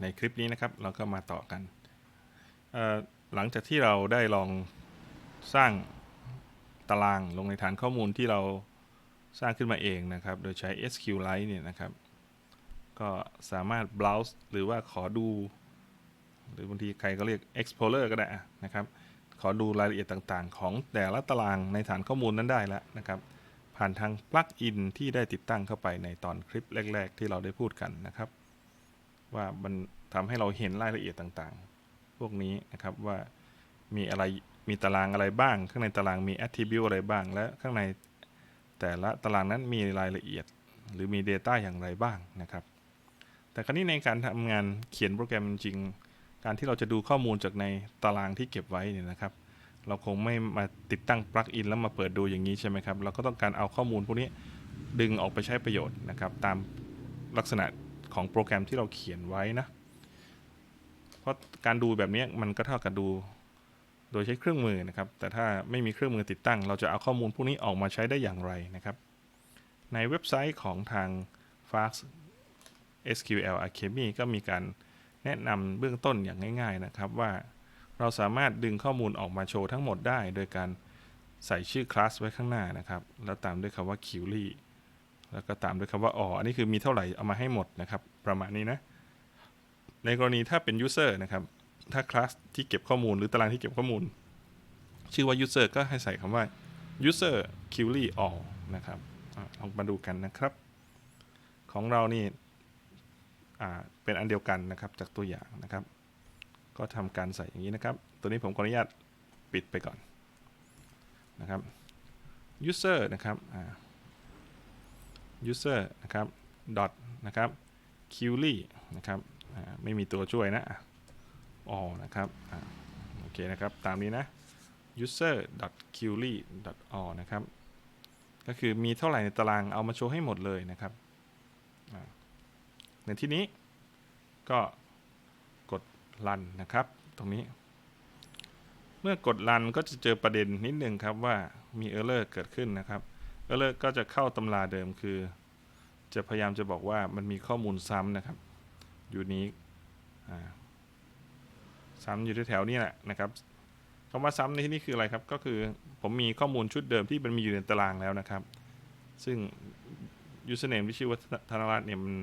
ในคลิปนี้นะครับเราก็มาต่อกัน หลังจากที่เราได้ลองสร้างตารางลงในฐานข้อมูลที่เราสร้างขึ้นมาเองนะครับ โดยใช้ SQLite เนี่ยนะครับ ก็สามารถ browse หรือว่าขอดู หรือบางทีใครก็เรียก explorer ก็ได้นะครับ ขอดูรายละเอียดต่างๆ ของแต่ละตารางในฐานข้อมูลนั้นได้แล้วนะครับ ผ่านทางปลั๊กอินที่ได้ติดตั้งเข้าไปในตอนคลิปแรก ๆ ที่เราได้พูดกันนะครับ ว่ามันทำให้เราเห็นรายละเอียดต่างๆ พวกนี้นะครับว่ามีอะไรมีตารางอะไรบ้าง ข้างในตารางมี attribute อะไรบ้าง และข้างในแต่ละตารางนั้นมีรายละเอียด หรือมี Data อย่างไรบ้างนะครับ แต่ครั้นี้ในการทำงานเขียนโปรแกรมจริง การที่เราจะดูข้อมูลจากในตารางที่เก็บไว้เนี่ยนะครับ เราคงไม่มาติดตั้งปลั๊กอินแล้วมาเปิดดูอย่างนี้ใช่ไหมครับ เราก็ต้องการเอาข้อมูลพวกนี้ดึงออกไปใช้ประโยชน์นะครับ ตามลักษณะ ของโปรแกรมที่เราเขียนไว้นะ เพราะการดูแบบนี้มันก็เท่ากับดู โดยใช้เครื่องมือนะครับ แต่ถ้าไม่มีเครื่องมือติดตั้ง เราจะเอาข้อมูลพวกนี้ออกมาใช้ได้อย่างไรนะครับ ในเว็บไซต์ของทาง Fast SQL Academy ก็มีการแนะนำเบื้องต้นอย่างง่าย ๆนะครับว่าเราสามารถดึงข้อมูลออกมาโชว์ทั้งหมดได้ โดยการใส่ชื่อคลาสไว้ข้างหน้านะครับ แล้วตามด้วยคำว่า query แล้วก็ตามด้วยคำว่าอ๋ออันนี้คือมีเท่าไหร่เอามาให้หมดนะครับ ประมาณนี้นะ ในกรณีถ้าเป็น user นะครับ ถ้าคลาสที่เก็บข้อมูลหรือตารางที่เก็บข้อมูล ชื่อว่า user ก็ให้ใส่คำว่า user query all นะครับอลองมาดูกันนะครับ ของเรานี่เป็นอันเดียวกันนะครับจากตัวอย่างนะครับ ก็ทำการใส่อย่างนี้นะครับ ตัวนี้ผมขออนุญาตปิดไปก่อนนะครับ user นะครับ user นะครับ dot นะครับ query นะครับไม่มีตัวช่วยนะอ๋อนะครับอโอเคนะครับ ตามนี้นะ user dot query dot all นะครับ ก็คือมีเท่าไหร่ในตารางเอามาโชว์ให้หมดเลยนะครับ ในที่นี้ก็กด run นะครับ ตรงนี้ เมื่อกด run ก็จะเจอประเด็นนิดนึงครับว่ามี error เกิดขึ้นนะครับ error ก็จะเข้าตำราเดิมคือ จะพยายามจะบอกว่ามันมีข้อมูลซ้ำนะครับ อยู่นี้ซ้ำอยู่ที่แถวนี้แหละนะครับคำว่าซ้ำในที่นี้คืออะไรครับ ก็คือผมมีข้อมูลชุดเดิมที่มันมีอยู่ในตารางแล้วนะครับ ซึ่ง username ที่ชื่อว่าธนรัตน์เนี่ยมัน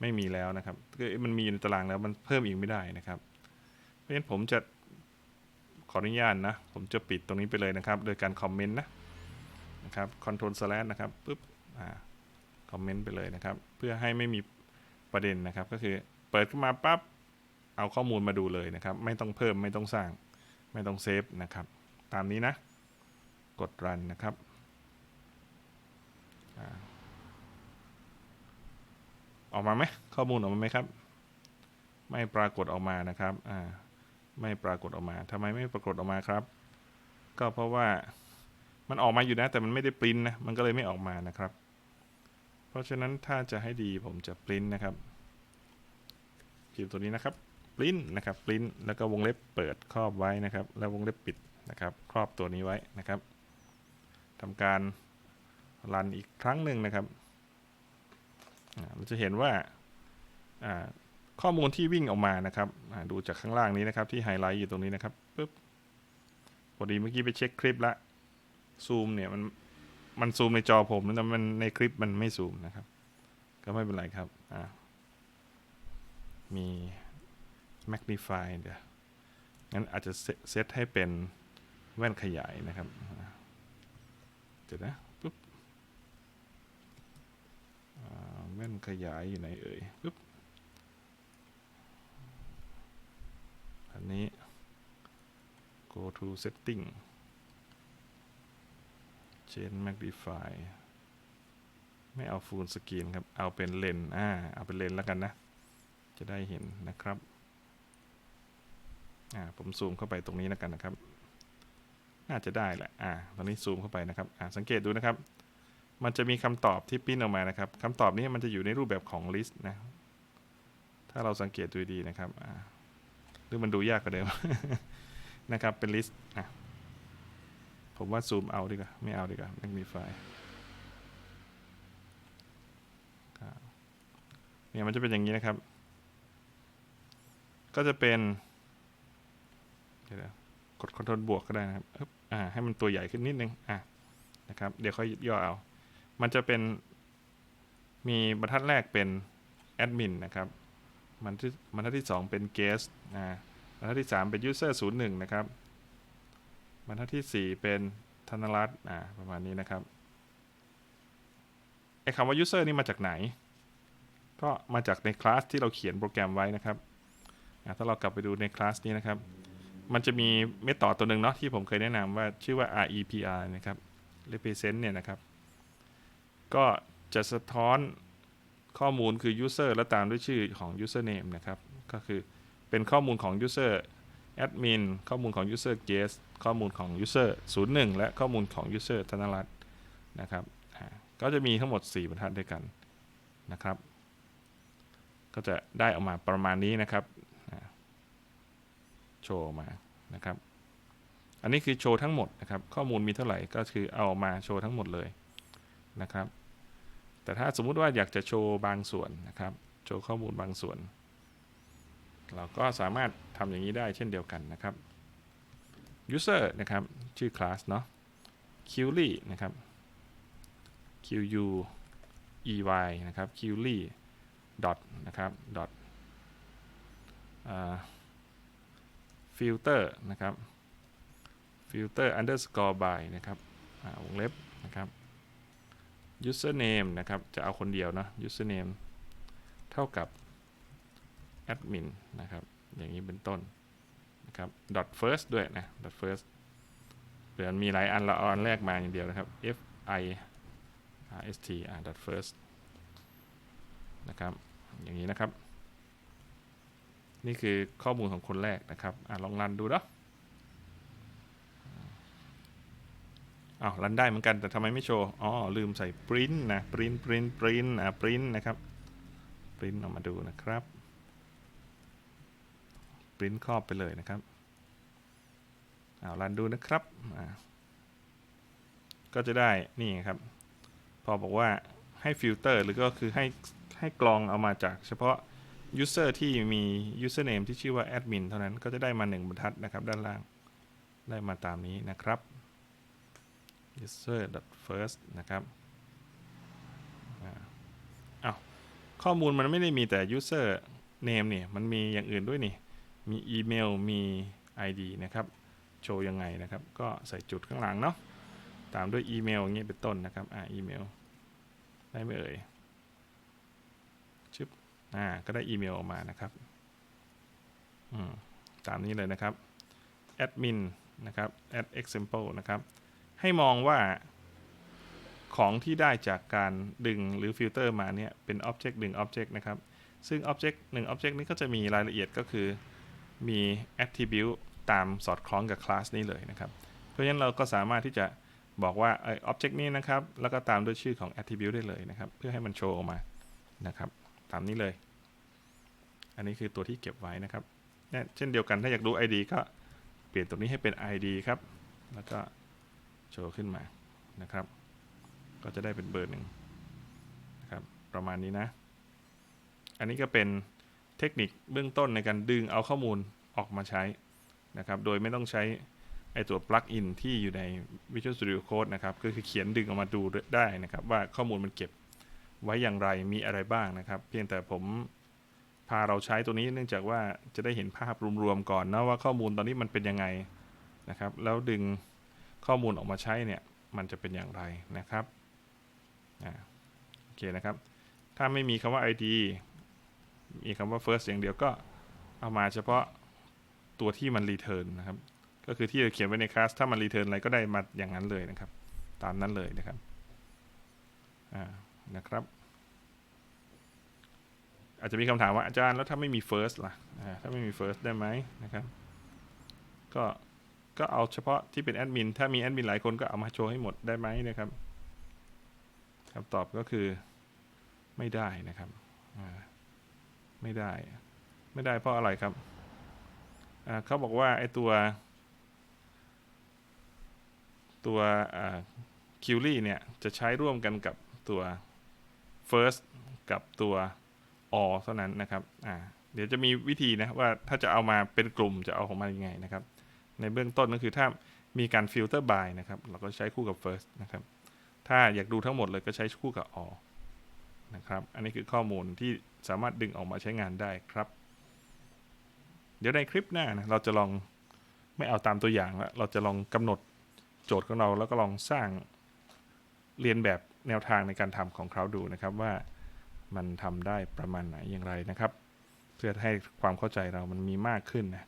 ไม่มีแล้วนะครับคือมันมีอยู่ในตารางแล้วมันเพิ่มอีกไม่ได้นะครับ เพราะฉะนั้นผมจะขออนุญาตนะ ผมจะปิดตรงนี้ไปเลยนะครับ โดยการคอมเมนต์นะ นะครับ Ctrl slash นะครับปุ๊บอ่าคอมเมนต์ไปเลยนะครับ เพื่อให้ไม่มีประเด็นนะครับ ก็คือเปิดขึ้นมาปั๊บเอาข้อมูลมาดูเลยนะครับ ไม่ต้องเพิ่มไม่ต้องสร้าง ไม่ต้องเซฟนะครับ ตามนี้นะ กด run นะครับออกมาไหมข้อมูลออกมาไหมครับ ไม่ปรากฏออกมานะครับอ่าไม่ปรากฏออกมาทำไมไม่ปรากฏออกมาครับ ก็เพราะว่า มันออกมาอยู่นะ แต่มันไม่ได้ปริ้นนะ มันก็เลยไม่ออกมานะครับ เพราะฉะนั้นถ้าจะให้ดีผมจะปริ้นนะครับพิมพ์ตัวนี้นะครับปริ้นนะครับปริ้นแล้วก็วงเล็บเปิดครอบไว้นะครับ แล้ววงเล็บปิดนะครับ ครอบตัวนี้ไว้นะครับทำการรันอีกครั้งหนึ่งนะครับเราจะเห็นว่าข้อมูลที่วิ่งออกมานะครับดูจากข้างล่างนี้นะครับ ที่ไฮไลท์อยู่ตรงนี้นะครับปึ๊บพอดีเมื่อกี้ไปเช็คคลิปและ ซูมเนี่ยมันมันซูมในจอผมแต่มันในคลิปมันไม่ซูมนะครับ ก็ไม่เป็นไรครับอ่ามี magnify เดี๋ยวงั้นอาจจะเซตให้เป็นแว่นขยายนะครับเดี๋ยวนะปึ๊บแว่นขยายอยู่ไหนเอ่ยปึ๊บอันนี้ go to setting change magnify ไม่เอา full screen ครับ เอาเป็นเลนอ่า เอาเป็นเลนแล้วกันนะ จะได้เห็นนะครับ อ่า ผมซูมเข้าไปตรงนี้แล้วกันนะครับ น่าจะได้แหละ อ่า ตอนนี้ซูมเข้าไปนะครับ อ่า สังเกตดูนะครับ มันจะมีคำตอบที่ปิ้นออกมานะครับคำตอบนี้มันจะอยู่ในรูปแบบของ list นะ ถ้าเราสังเกตดูดีนะครับ อ่า หรือมันดูยากกว่าเดิมนะครับ เป็นลิสต์ อะ ผมว่าซูมเอาดีกว่า ไม่เอาดีกว่า magnify เนี่ยมันจะเป็นอย่างนี้นะครับ ก็จะเป็น เดี๋ยวนะกด Ctrl บวกก็ได้นะครับอ๊บอ่า ให้มันตัวใหญ่ขึ้นนิดนึง อะ นะครับ เดี๋ยวค่อยย่อเอา มันจะเป็น มีบรรทัดแรกเป็นแอดมินนะครับ บรรทัดบรรทัดที่ 2 เป็น guest อ่าบรรทัดที่ 3 เป็น user 01 นะครับ บรรทัดที่ 4 เป็นธนรัตน์อ่าประมาณนี้นะครับไอ้คำว่า user นี่มาจากไหน ก็มาจากในคลาสที่เราเขียนโปรแกรมไว้นะครับอะถ้าเรากลับไปดูในคลาสนี้นะครับ มันจะมีเมธอดตัวหนึ่งเนาะที่ผมเคยแนะนำว่าชื่อว่า repr นะครับ represent เนี่ยนะครับ ก็จะสะท้อนข้อมูลคือ user แล้วตามด้วยชื่อของ username นะครับ ก็คือเป็นข้อมูลของ user admin ข้อมูลของ user guest ข้อมูลของ user 01 และข้อมูลของ user ธนรัตน์นะครับก็จะมีทั้งหมด 4 บรรทัดด้วยกันนะครับ ก็จะได้ออกมาประมาณนี้นะครับโชว์มานะครับ อันนี้คือโชว์ทั้งหมดนะครับ ข้อมูลมีเท่าไหร่ก็คือเอามาโชว์ทั้งหมดเลยนะครับ แต่ถ้าสมมุติว่าอยากจะโชว์บางส่วนนะครับ โชว์ข้อมูลบางส่วน เราก็สามารถทำอย่างนี้ได้เช่นเดียวกันนะครับ user นะครับ ชื่อ class เนาะ qly นะครับ q u e y นะครับ qly dot นะครับ dot อ่า filter นะครับ filter underscore by นะครับวงเล็บนะครับ username นะครับ จะเอาคนเดียวนะ username เท่ากับ admin นะครับ อย่างนี้เป็นต้นนะครับ dot first ด้วยนะ dot first เผื่อมีหลายอันเราเอาอันแรกมาอย่างเดียวนะครับ f i r s t dot first นะครับ อย่างนี้นะครับ นี่คือข้อมูลของคนแรกนะครับอลองรันดูเนาะอ้าวรันได้เหมือนกันแต่ทำไมไม่โชว์ อ๋อ ลืมใส่ print นะ print print print อะ print นะครับ print ออกมาดูนะครับ print ครอบไปเลยนะครับเอารันดูนะครับก็จะได้นี่ครับ พอบอกว่าให้ฟิลเตอร์หรือก็คือให้ให้กรองเอามาจากเฉพาะ user ที่มี username ที่ชื่อว่า admin เท่านั้นก็จะได้มา 1บรรทัดนะครับ ด้านล่างได้มาตามนี้นะครับ user first นะครับอา้าวข้อมูลมันไม่ได้มีแต่ user name เนี่ยมันมีอย่างอื่นด้วยนี่ มีอีเมล มี ID นะครับ โชว์ยังไงนะครับ ก็ใส่จุดข้างหลังเนาะ ตามด้วยอีเมลอย่างนี้ยเป็นต้นนะครับ อ่า อีเมล ได้ไหมเอ่ย ชึบ อ่า ก็ได้อีเมลออกมานะครับ อืม ตามนี้เลยนะครับ admin นะครับ add example นะครับ ให้มองว่าของที่ได้จากการดึงหรือฟิลเตอร์มาเนี่ยเป็น object ดึง object นะครับ ซึ่ง object หนึ่ง object นี้ก็จะมีรายละเอียดก็คือ มี attribute ตามสอดคล้องกับ class นี้เลยนะครับ เพราะฉะนั้นเราก็สามารถที่จะบอกว่าไอ้ object นี้นะครับ แล้วก็ตามด้วยชื่อของ attribute ได้เลยนะครับ เพื่อให้มันโชว์ออกมานะครับ ตามนี้เลย อันนี้คือตัวที่เก็บไว้นะครับเนี่ยเช่นเดียวกันถ้าอยากดู ID ก็เปลี่ยนตัวนี้ให้เป็น ID ครับ แล้วก็โชว์ขึ้นมานะครับ ก็จะได้เป็นเบอร์หนึ่งนะครับ ประมาณนี้นะ อันนี้ก็เป็นเทคนิคเบื้องต้นในการดึงเอาข้อมูล ออกมาใช้นะครับ โดยไม่ต้องใช้ไอตัวปลั๊กอินที่อยู่ใน Visual Studio Code นะครับ ก็คือเขียนดึงออกมาดูได้นะครับ ว่าข้อมูลมันเก็บไว้อย่างไรมีอะไรบ้างนะครับ เพียงแต่ผมพาเราใช้ตัวนี้เนื่องจากว่าจะได้เห็นภาพรวมๆก่อนนะว่าข้อมูลตอนนี้มันเป็นยังไงนะครับ แล้วดึงข้อมูลออกมาใช้เนี่ยมันจะเป็นอย่างไรนะครับโอเคนะครับ ถ้าไม่มีคำว่า ID มีคำว่า first อย่างเดียวก็เอามาเฉพาะ ตัวที่มัน return นนะครับ ก็คือที่เราเขียนไว้ในคลาสถ้ามัน return อะไรก็ได้มาอย่างนั้นเลยนะครับ ตามนั้นเลยนะครับอ่านะครับอาจจะมีคำถามว่าอาจารย์แล้วถ้าไม่มี first ล่ะถ้าไม่มี first ได้ไหมนะครับ ก็ก็เอาเฉพาะที่เป็นแอดมินถ้ามีแอดมินหลายคนก็เอามาโชว์ให้หมดได้ไหมนะครับคำตอบก็คือไม่ได้นะครับไม่ได้ ไม่ได้เพราะอะไรครับ เขาบอกว่าไอ้ตัว ตัวคิวรี่เนี่ย จะใช้ร่วมกันกับตัว first กับตัว all เท่านั้นนะครับเดี๋ยวจะมีวิธีนะว่าถ้าจะเอามาเป็นกลุ่มจะเอาของมันยังไงนะครับ ในเบื้องต้นก็คือถ้ามีการฟิลเตอร์ by นะครับ เราก็ใช้คู่กับ first นะครับ ถ้าอยากดูทั้งหมดเลยก็ใช้คู่กับ all นะครับ อันนี้คือข้อมูลที่สามารถดึงออกมาใช้งานได้ครับ เดี๋ยวในคลิปหน้านะเราจะลองไม่เอาตามตัวอย่างแล้วเราจะลองกำหนดโจทย์ของเราแล้วก็ลองสร้างเรียนแบบแนวทางในการทำของเขาดูนะครับว่ามันทำได้ประมาณไหนอย่างไรนะครับ เพื่อให้ความเข้าใจเรามันมีมากขึ้นนะ